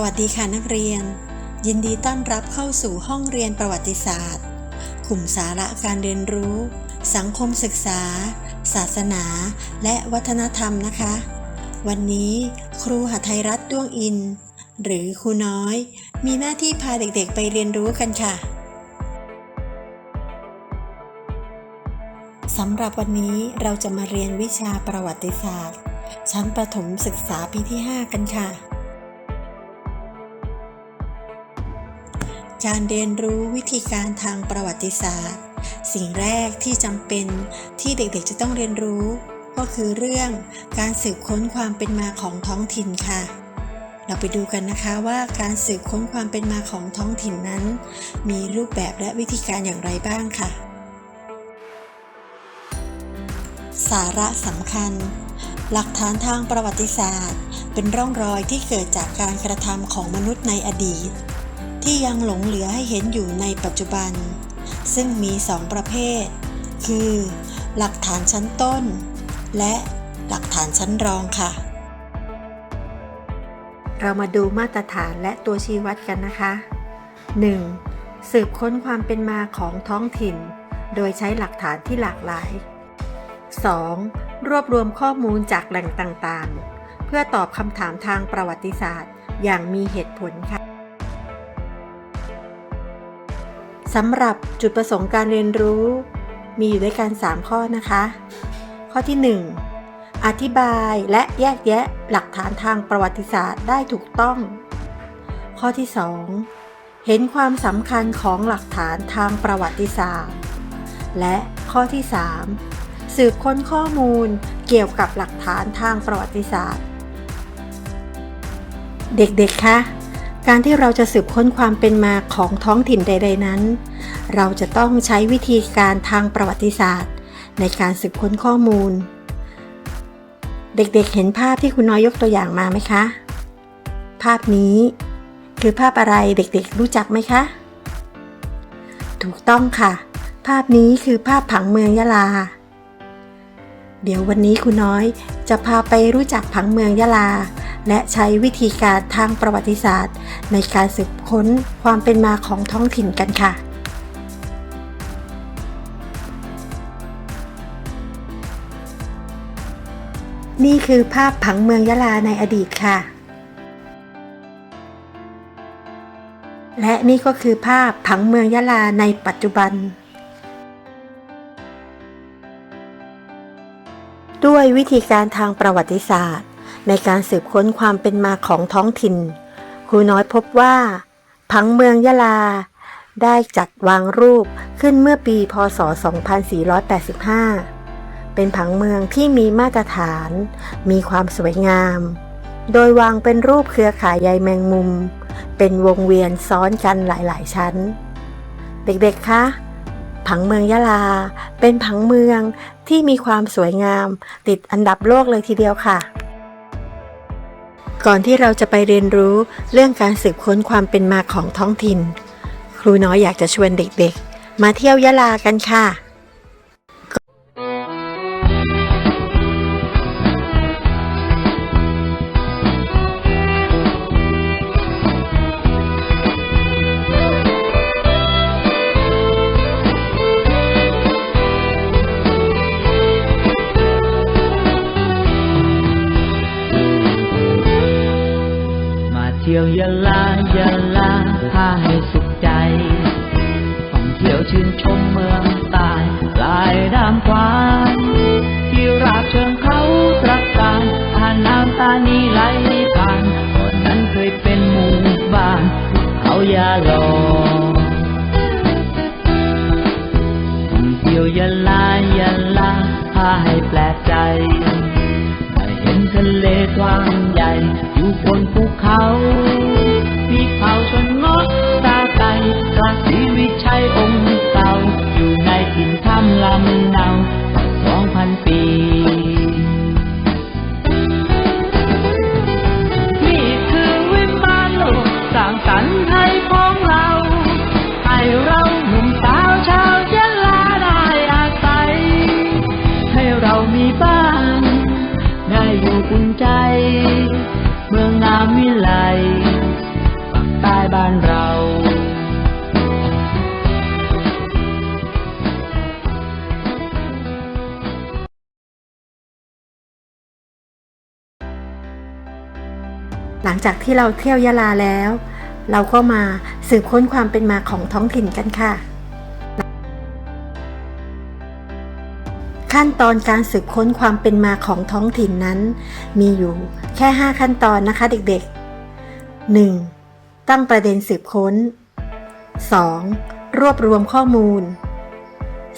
สวัสดีค่ะนักเรียน ยินดีต้อนรับเข้าสู่ห้องเรียนประวัติศาสตร์กลุ่มสาระการเรียนรู้ สังคมศึกษา ศาสนา และวัฒนธรรมนะคะ วันนี้ครูหทัยรัตน์ด้วงอิน หรือครูน้อย มีหน้าที่พาเด็กๆไปเรียนรู้กันค่ะสำหรับวันนี้เราจะมาเรียนวิชาประวัติศาสตร์ ชั้นประถมศึกษาปีที่ 5 กันค่ะ การเรียนรู้วิธีการทางประวัติศาสตร์ สิ่งแรกที่จำเป็นที่เด็กๆจะต้องเรียนรู้ ก็คือเรื่องการสืบค้นความเป็นมาของท้องถิ่นค่ะ เราไปดูกันนะคะว่าการสืบค้นความเป็นมาของท้องถิ่นนั้น มีรูปแบบและวิธีการอย่างไรบ้างค่ะ สาระสำคัญหลักฐานทางประวัติศาสตร์ เป็นร่องรอยที่เกิดจากการกระทำของมนุษย์ในอดีต ที่ยังหลงเหลือให้เห็นอยู่ในปัจจุบัน ซึ่งมีสองประเภท คือ หลักฐานชั้นต้น และหลักฐานชั้นรองค่ะ เรามาดูมาตรฐานและตัวชี้วัดกันนะคะ 1. สืบค้นความเป็นมาของท้องถิ่น โดยใช้หลักฐานที่หลากหลาย 2. รวบรวมข้อมูลจากแหล่งต่างๆ เพื่อตอบคำถามทางประวัติศาสตร์อย่างมีเหตุผลค่ะ สำหรับจุดประสงค์การเรียนรู้ มีอยู่ด้วยกัน 3 ข้อนะคะ ข้อที่ 1 อธิบายและแยกแยะหลักฐานทางประวัติศาสตร์ได้ถูกต้อง ข้อที่ 2 เห็นความสำคัญของหลักฐานทางประวัติศาสตร์ และข้อที่ 3 สืบค้นข้อมูลเกี่ยวกับหลักฐานทางประวัติศาสตร์ เด็กๆคะ การที่เราจะสืบค้นความเป็นมาของท้องถิ่นใด ๆนั้น เราจะต้องใช้วิธีการทางประวัติศาสตร์ ในการสืบค้นข้อมูล เด็กๆเห็นภาพที่คุณน้อยยกตัวอย่างมาไหมคะ ภาพนี้คือภาพอะไรเด็กๆรู้จักไหมคะ ถูกต้องค่ะ ภาพนี้คือภาพผังเมืองยะลา เดี๋ยววันนี้คุณน้อยจะพาไปรู้จักผังเมืองยะลา และใช้วิธีการทางประวัติศาสตร์ ในการสืบค้นความเป็นมาของท้องถิ่นกันค่ะ นี่คือภาพผังเมืองยะลาในอดีตค่ะ และนี่ก็คือภาพผังเมืองยะลาในปัจจุบัน ด้วยวิธีการทางประวัติศาสตร์ ในการสืบค้นความเป็นมาของท้องถิ่น ครูน้อยพบว่าผังเมืองยะลา ได้จัดวางรูปขึ้นเมื่อปีพศ 2485 เป็นผังเมืองที่มีมาตรฐาน มีความสวยงาม โดยวางเป็นรูปเครือข่ายใยแมงมุม เป็นวงเวียนซ้อนกันหลายๆ ชั้น เด็กๆ คะ ผังเมืองยะลา เป็นผังเมืองที่มีความสวยงาม ติดอันดับโลกเลยทีเดียวค่ะ ก่อนที่เราจะไปเรียนรู้เรื่องการสืบค้นความเป็นมาของท้องถิ่น ครูน้อยอยากจะชวนเด็กๆ มาเที่ยวยะลากันค่ะ ที่ยวยะลายะลาพาให้สุขใจท่องเที่ยวชื่นชมเมืองใต้ลายน้ำควานที่ราบเชิงเขาตรักการผ่านน้ำตานีไหลผ่านก่อนนั้นเคยเป็นหมู่บ้านเขายาลอท่องเที่ยวยะลายะลาพาให้แปลกใจได้เห็นทะเลกว้างใหญ่ หลังจากที่เราเที่ยวยะลาแล้ว เราก็มาสืบค้นความเป็นมาของท้องถิ่นกันค่ะ ขั้นตอนการสืบค้นความเป็นมาของท้องถิ่นนั้น มีอยู่แค่ 5 ขั้นตอนนะคะเด็กๆ 1. ตั้งประเด็นสืบค้น 2. รวบรวมข้อมูล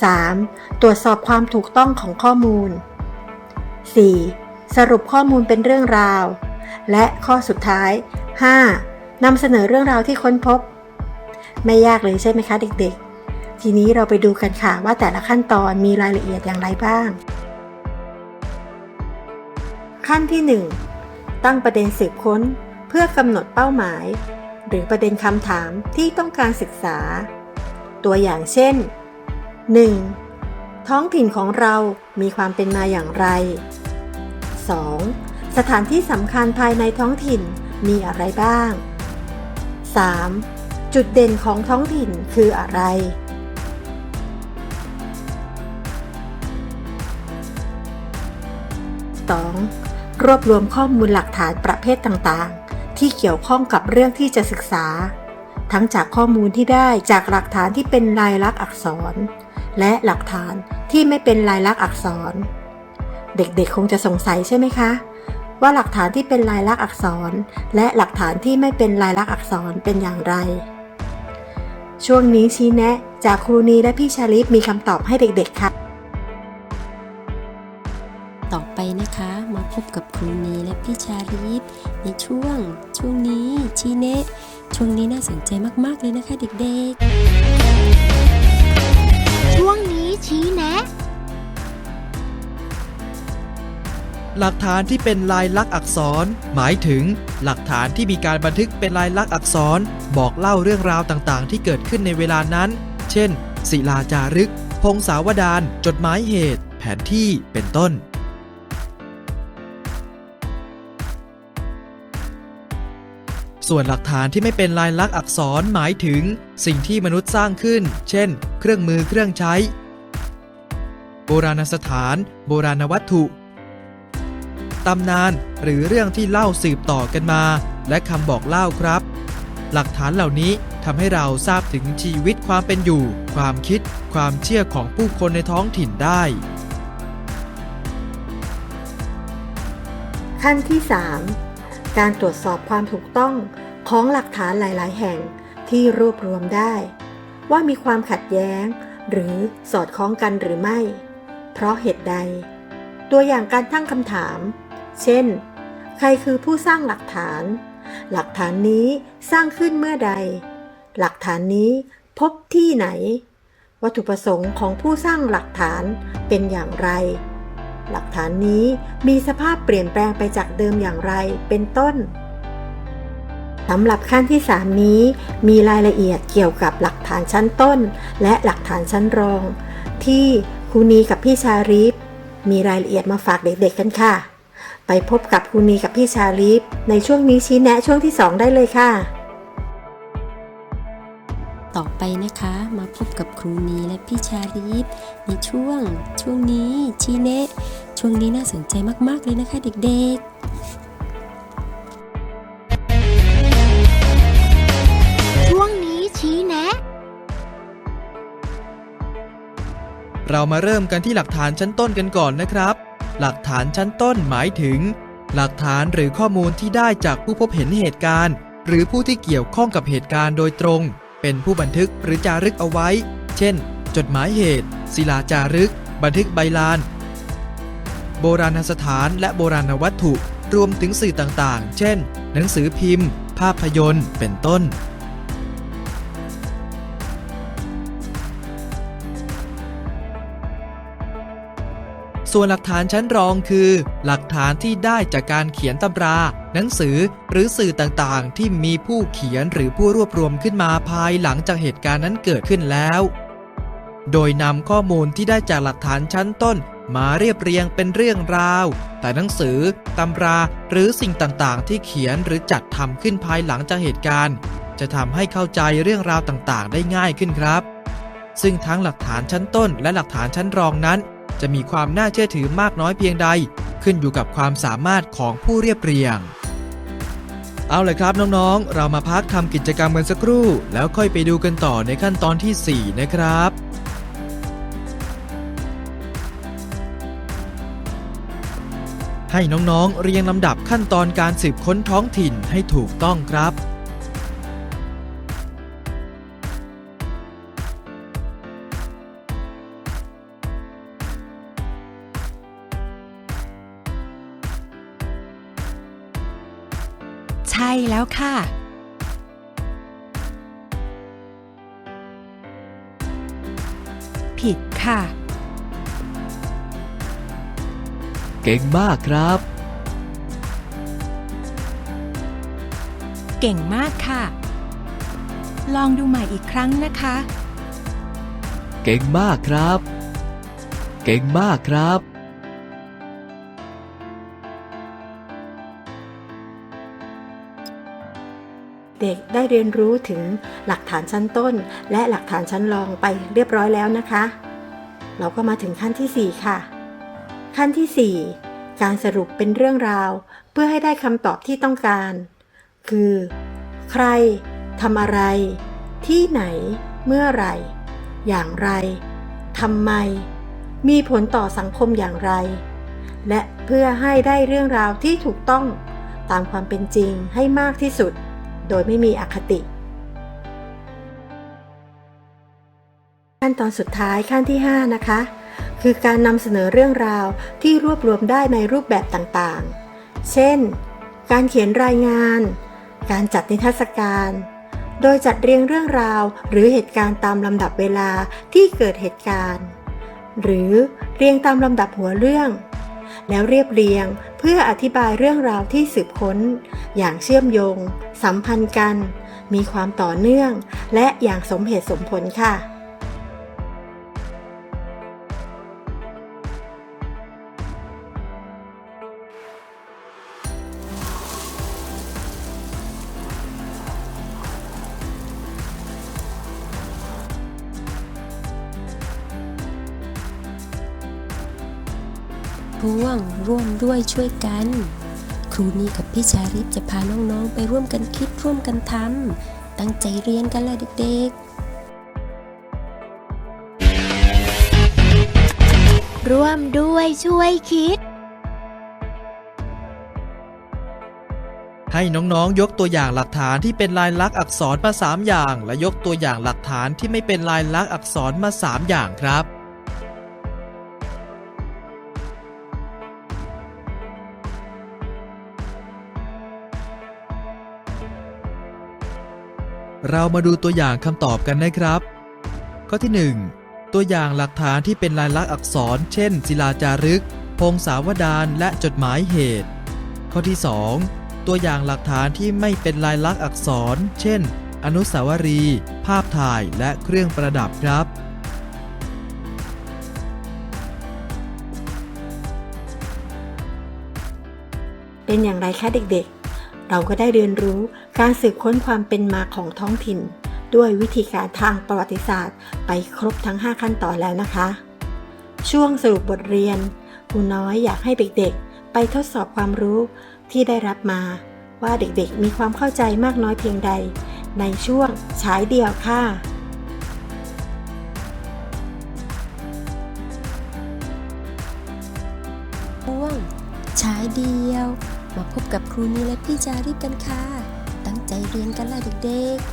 3. ตรวจสอบความถูกต้องของข้อมูล 4. สรุปข้อมูลเป็นเรื่องราว และข้อสุดท้าย 5. นำเสนอเรื่องราวที่ค้นพบ ไม่ยากเลยใช่ไหมคะเด็กๆ ทีนี้เราไปดูกันค่ะว่าแต่ละขั้นตอนมีรายละเอียดอย่างไรบ้าง ขั้นที่ 1 ตั้งประเด็นสืบค้นเพื่อกำหนดเป้าหมาย หรือประเด็นคำถามที่ต้องการศึกษา ตัวอย่างเช่น 1. ท้องถิ่นของเรามีความเป็นมาอย่างไร 2. สถานที่สำคัญภายในท้องถิ่นมีอะไรบ้าง 3. จุดเด่นของท้องถิ่นคืออะไร 2. รวบรวมข้อมูลหลักฐานประเภทต่างๆ ที่เกี่ยวข้องกับเรื่องที่จะศึกษา ทั้งจากข้อมูลที่ได้จากหลักฐานที่เป็นลายลักษณ์อักษร และหลักฐานที่ไม่เป็นลายลักษณ์อักษร เด็กๆคงจะสงสัยใช่ไหมคะ ว่าหลักฐานที่เป็นลายลักษณ์อักษร และหลักฐานที่ไม่เป็นลายลักษณ์อักษรเป็นอย่างไร ช่วงนี้ชี้แนะ จากครูนีและพี่ชาลิฟมีคำตอบให้เด็กๆค่ะ ต่อไปนะคะมาพบกับครูนีและพี่ชาลีฟในช่วง ช่วงนี้ชีเนะ ช่วงนี้น่าสนใจมากๆเลยนะคะเด็กช่วงนี้ชี้แนะ หลักฐานที่เป็นลายลักษณ์อักษร หมายถึง หลักฐานที่มีการบันทึกเป็นลายลักษณ์อักษร บอกเล่าเรื่องราวต่างๆ ที่เกิดขึ้นในเวลานั้น เช่น ศิลาจารึก พงศาวดาร จดหมายเหตุ แผนที่ เป็นต้น ส่วนหลักฐานที่ไม่เป็นลายลักษณ์อักษรหมายถึง สิ่งที่มนุษย์สร้างขึ้น เช่น เครื่องมือเครื่องใช้ โบราณสถาน โบราณวัตถุ ตำนาน หรือเรื่องที่เล่าสืบต่อกันมา และคำบอกเล่าครับ หลักฐานเหล่านี้ทำให้เราทราบถึงชีวิตความเป็นอยู่ ความคิด ความเชื่อของผู้คนในท้องถิ่นได้ ขั้นที่ 3 การตรวจสอบความถูกต้องของหลักฐานหลาย ๆ แห่งที่รวบรวมได้ ว่ามีความขัดแย้ง หรือสอดคล้องกันหรือไม่ เพราะเหตุใด ตัวอย่างการตั้งคำถาม เช่น ใครคือผู้สร้างหลักฐาน หลักฐานนี้สร้างขึ้นเมื่อใด หลักฐานนี้พบที่ไหน วัตถุประสงค์ของผู้สร้างหลักฐานเป็นอย่างไร หลักฐานนี้มีสภาพเปลี่ยนแปลงไปจากเดิมอย่างไรเป็นต้นสำหรับขั้นที่ 3 นี้ มีรายละเอียดเกี่ยวกับหลักฐานชั้นต้น และหลักฐานชั้นรอง ที่ครูนีกับพี่ชาลีฟมีรายละเอียดมาฝากเด็กๆกันค่ะ ไปพบกับครูนีกับพี่ชาลีฟในช่วงนี้ชี้แนะช่วงที่ 2 ได้เลยค่ะๆต่อไปนะคะมาพบกับครูนีและพี่ชาลีฟในช่วง ช่วงนี้ชีเนะ ช่วงนี้น่าสนใจมากๆเลยนะคะเด็กช่วงนี้ชี้แนะ เรามาเริ่มกันที่หลักฐานชั้นต้นกันก่อนนะครับ หลักฐานชั้นต้นหมายถึง หลักฐานหรือข้อมูลที่ได้จากผู้พบเห็นเหตุการณ์ หรือผู้ที่เกี่ยวข้องกับเหตุการณ์โดยตรง เป็นผู้บันทึกหรือจารึกเอาไว้ เช่น จดหมายเหตุ ศิลาจารึก บันทึกใบลาน โบราณสถานและโบราณวัตถุ รวมถึงสื่อต่างๆ เช่น หนังสือพิมพ์ ภาพยนตร์ เป็นต้น ส่วนหลักฐานชั้นรองคือ หลักฐานที่ได้จากการเขียนตำรา หนังสือหรือสื่อต่างๆ ที่มีผู้เขียนหรือผู้รวบรวมขึ้นมาภายหลังจากเหตุการณ์นั้นเกิดขึ้นแล้ว โดยนำข้อมูลที่ได้จากหลักฐานชั้นต้นมาเรียบเรียงเป็นเรื่องราว แต่หนังสือ ตำรา หรือสิ่งต่างๆ ที่เขียนหรือจัดทำขึ้นภายหลังจากเหตุการณ์ จะทำให้เข้าใจเรื่องราวต่างๆ ได้ง่ายขึ้นครับ ซึ่งทั้งหลักฐานชั้นต้นและหลักฐานชั้นรองนั้น จะมีความน่าเชื่อถือมากน้อยเพียงใด ขึ้นอยู่กับความสามารถของผู้เรียบเรียง เอาเลยครับน้องๆ เรามาพักทำกิจกรรมกันสักครู่ แล้วค่อยไปดูกันต่อในขั้นตอนทีสี่4 นะครับให้น้องๆ เรียงลำดับขั้นตอนการสืบค้นท้องถิ่นให้ถูกต้องครับ ใช่แล้วค่ะ ผิดค่ะ เก่งมากครับ เก่งมากค่ะ ลองดูใหม่อีกครั้งนะคะ เก่งมากครับ เก่งมากครับ ด็กได้เรียนรู้ถึงหลักฐานชั้นต้น และหลักฐานชั้นรองไปเรียบร้อยแล้วนะคะ เราก็มาถึงขั้นที่ 4 ค่ะ ขั้นที่ 4 การสรุปเป็นเรื่องราว เพื่อให้ได้คำตอบที่ต้องการ คือ ใครทำอะไร ที่ไหน เมื่อไหร่อย่างไรทำไม มีผลต่อสังคมอย่างไร และเพื่อให้ได้เรื่องราวที่ถูกต้องตามความเป็นจริงให้มากที่สุด โดยไม่มีอคติ ขั้นตอนสุดท้ายขั้นที่ 5 นะคะ คือการนำเสนอเรื่องราวที่รวบรวมได้ในรูปแบบต่างๆ เช่น การเขียนรายงาน การจัดนิทรรศการ โดยจัดเรียงเรื่องราวหรือเหตุการณ์ตามลำดับเวลาที่เกิดเหตุการณ์ หรือเรียงตามลำดับหัวเรื่อง แล้วเรียบเรียงเพื่ออธิบายเรื่องราวที่สืบค้น อย่างเชื่อมโยง สัมพันธ์กัน มีความต่อเนื่อง และอย่างสมเหตุสมผลค่ะ ร่วงร่วมด้วยช่วยกัน ครูนีกับพี่ชาริฟจะพาน้องๆ ไปร่วมกันคิดร่วมกันทำตั้งใจเรียนกันละเด็กๆ ร่วมด้วยช่วยคิด ให้น้องๆ ยกตัวอย่างหลักฐานที่เป็นลายลักษณ์อักษรมา3อย่าง และยกตัวอย่างหลักฐานที่ไม่เป็นลายลักษณ์อักษรมา3อย่างครับ เรามาดูตัวอย่างคำตอบกันนะครับ ข้อที่ 1 ตัวอย่างหลักฐานที่เป็นลายลักษณ์อักษร เช่น ศิลาจารึก พงศาวดารและจดหมายเหตุ ข้อที่ 2 ตัวอย่างหลักฐานที่ไม่เป็นลายลักษณ์อักษร เช่น อนุสาวรีย์ภาพถ่ายและเครื่องประดับครับ เป็นอย่างไรคะเด็ก เราก็ได้เรียนรู้การสืบค้นความเป็นมาของท้องถิ่น ด้วยวิธีการทางประวัติศาสตร์ ไปครบทั้ง 5 ขั้นตอนแล้วนะคะ ช่วงสรุปบทเรียนครูน้อยอยากให้เด็กๆ ไปทดสอบความรู้ที่ได้รับมา ว่าเด็กๆ มีความเข้าใจมากน้อยเพียงใด ในช่วงฉายเดียวค่ะช่วงฉายเดียว มาพบกับครูนีและพี่จาริฟกันค่ะ ตั้งใจเรียนกันละเด็กๆ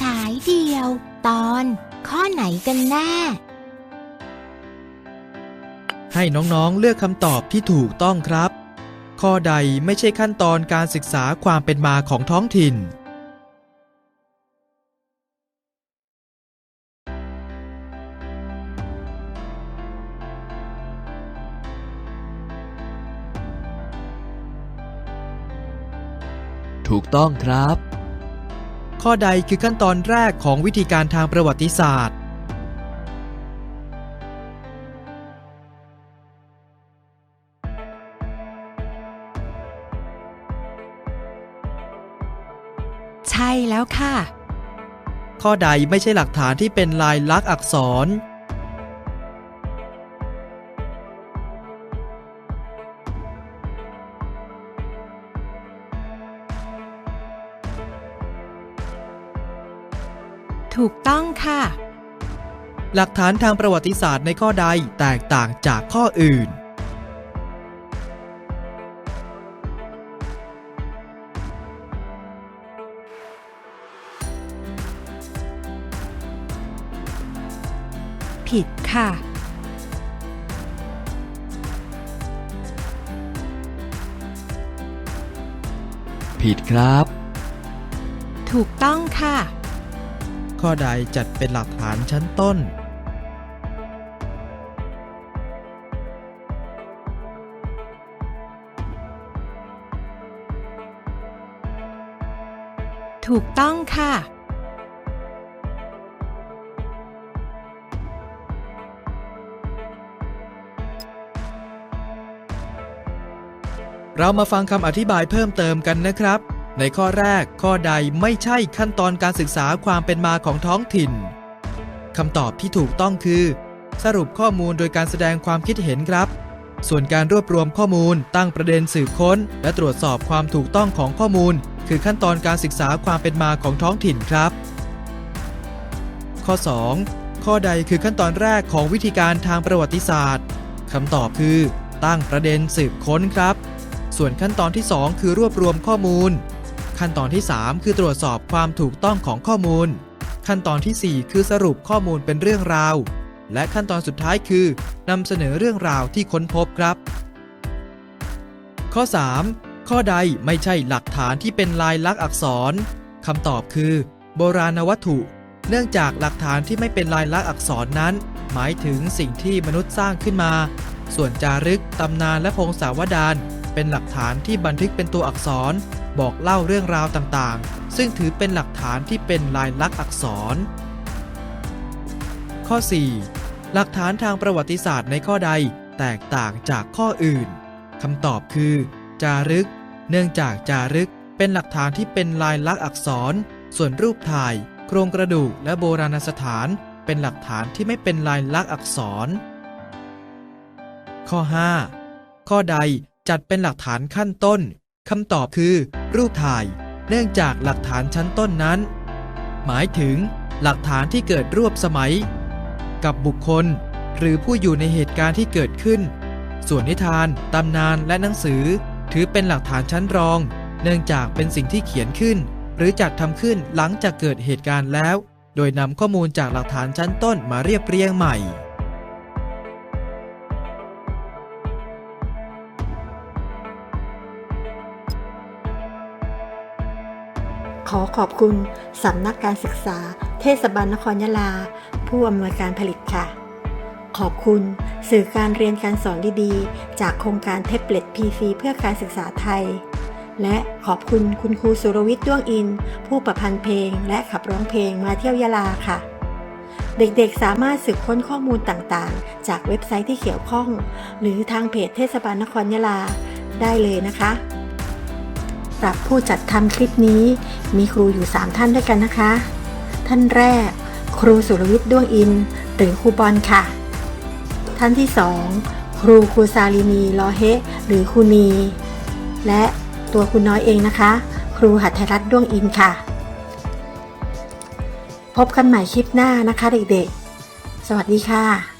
ฉายเดียว ตอน ข้อไหนกันแน่ ให้น้องๆ เลือกคำตอบที่ถูกต้องครับ ข้อใดไม่ใช่ขั้นตอนการศึกษาความเป็นมาของท้องถิ่น ถูกต้องครับ ข้อใดคือขั้นตอนแรกของวิธีการทางประวัติศาสตร์ ใช่แล้วค่ะ ข้อใดไม่ใช่หลักฐานที่เป็นลายลักษณ์อักษร หลักฐานทางประวัติศาสตร์ในข้อใดแตกต่างจากข้ออื่น ผิดค่ะ ผิดครับ ถูกต้องค่ะ ข้อใดจัดเป็นหลักฐานชั้นต้น ถูกต้องค่ะ เรามาฟังคำอธิบายเพิ่มเติมกันนะครับ ในข้อแรกข้อใดไม่ใช่ขั้นตอนการศึกษาความเป็นมาของท้องถิ่นคำตอบที่ถูกต้องคือ สรุปข้อมูลโดยการแสดงความคิดเห็นครับ ส่วนการรวบรวมข้อมูลตั้งประเด็นสืบค้น และตรวจสอบความถูกต้องของข้อมูล คือขั้นตอนการศึกษาความเป็นมาของท้องถิ่นครับ ข้อ 2 ข้อใดคือขั้นตอนแรกของวิธีการทางประวัติศาสตร์คำตอบคือ ตั้งประเด็นสืบค้นครับ ส่วนขั้นตอนที่ 2 คือรวบรวมข้อมูล ขั้นตอนที่ 3 คือตรวจสอบความถูกต้องของข้อมูล ขั้นตอนทีสี่4 คือสรุปข้อมูลเป็นเรื่องราว และขั้นตอนสุดท้ายคือนำเสนอเรื่องราวที่ค้นพบครับ ข้อ 3 ข้อใดไม่ใช่หลักฐานที่เป็นลายลักษณ์อักษรคำตอบคือ โบราณวัตถุ เนื่องจากหลักฐานที่ไม่เป็นลายลักษณ์อักษรนั้น หมายถึงสิ่งที่มนุษย์สร้างขึ้นมา ส่วนจารึกตำนานและพงศาวดารเป็นหลักฐานที่บันทึกเป็นตัวอักษร บอกเล่าเรื่องราวต่างๆ ซึ่งถือเป็นหลักฐานที่เป็นลายลักษณ์อักษร ข้อ 4 หลักฐานทางประวัติศาสตร์ในข้อใดแตกต่างจากข้ออื่นคำตอบคือ จารึก เนื่องจากจารึกเป็นหลักฐานที่เป็นลายลักษณ์อักษร ส่วนรูปถ่าย โครงกระดูกและโบราณสถาน เป็นหลักฐานที่ไม่เป็นลายลักษณ์อักษร ข้อ 5 ข้อใดจัดเป็นหลักฐานขั้นต้นคำตอบคือ รูปถ่าย เนื่องจากหลักฐานชั้นต้นนั้น หมายถึง หลักฐานที่เกิดรวบสมัย กับบุคคล หรือผู้อยู่ในเหตุการณ์ที่เกิดขึ้น ส่วนนิทาน ตำนานและหนังสือ ถือเป็นหลักฐานชั้นรอง เนื่องจากเป็นสิ่งที่เขียนขึ้น หรือจัดทำขึ้นหลังจากเกิดเหตุการณ์แล้ว โดยนำข้อมูลจากหลักฐานชั้นต้นมาเรียบเรียงใหม่ ขอขอบคุณสำนักการศึกษา เทศบาลนครยะลา ผู้อำนวยการผลิตค่ะ ขอบคุณ สื่อการเรียนการสอนดีๆ จากโครงการเทปเล็ต PC เพื่อการศึกษาไทย และขอบคุณคุณครูสุรวิทย์ด้วงอิน ผู้ประพันธ์เพลง และขับร้องเพลงมาเที่ยวยะลาค่ะ เด็กๆสามารถสืบค้นข้อมูลต่างๆ จากเว็บไซต์ที่เกี่ยวข้อง หรือทางเพจเทศบาลนครยะลาได้เลยนะคะสำหรับผู้จัดทำคลิปนี้ มีครูอยู่ 3 ท่านด้วยกันนะคะ ท่านแรก ครูสุรวิทย์ด้วงอิน หรือครูบอลค่ะ ท่านที่ 2 ครูครูซาลินีลอเฮหรือครูนี และตัวคุณน้อยเองนะคะ ครูหัตถรัตน์ด้วงอินค่ะ พบกันใหม่คลิปหน้านะคะเด็กๆ สวัสดีค่ะ